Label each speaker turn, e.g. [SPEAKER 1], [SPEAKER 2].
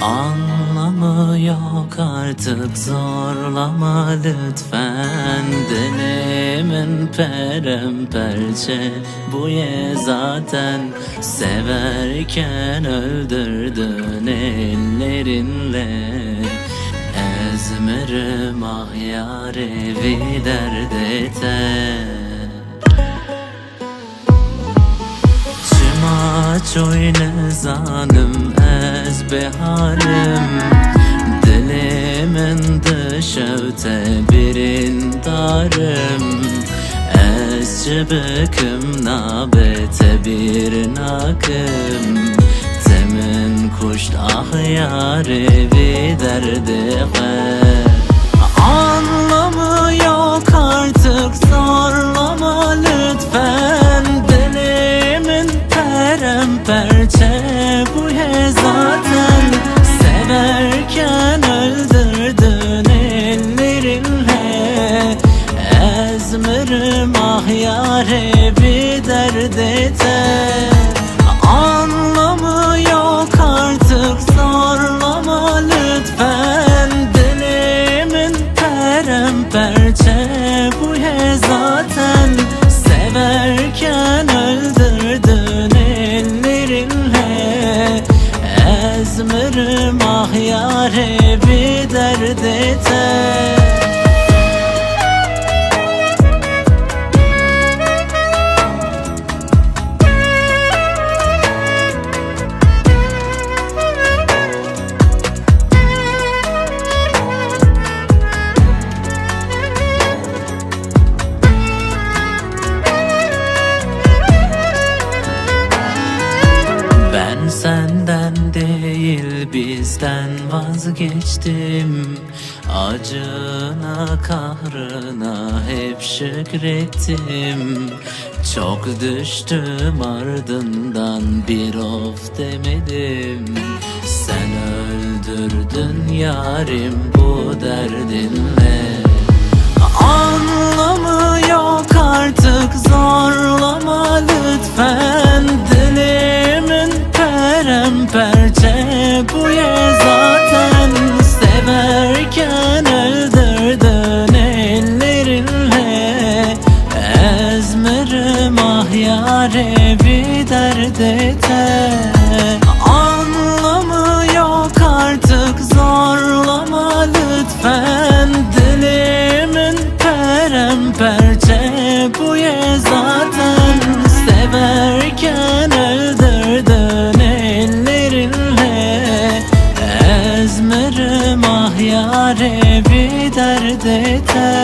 [SPEAKER 1] Anlamı yok artık zorlama lütfen. Dilimin peremperçe bu ye zaten. Severken öldürdün ellerinle Ezmerim ah yar evi dert eter Çimaç oyne zanım ez beharım Dilimin dışıvte birin darım. Ez cibiküm nabete bir nakım. Kuşt ah yari bir derdi Anlamı bu ye zaten. Severken öldürdün ellerinle Ezmirim ah yare bir dert Ezmirim ah yare bir dert eter değil bizden vazgeçtim. Acına kahrına hep şükrettim. Çok düştüm ardından bir of demedim. Sen öldürdün yarim bu derdinle Ezmerim ah yare bir dert eter Anlamı yok artık zorlama lütfen. Dilimin peremperçe bu ye zaten Severken öldürdün ellerinle. Ezmerim ah yare bir dert eter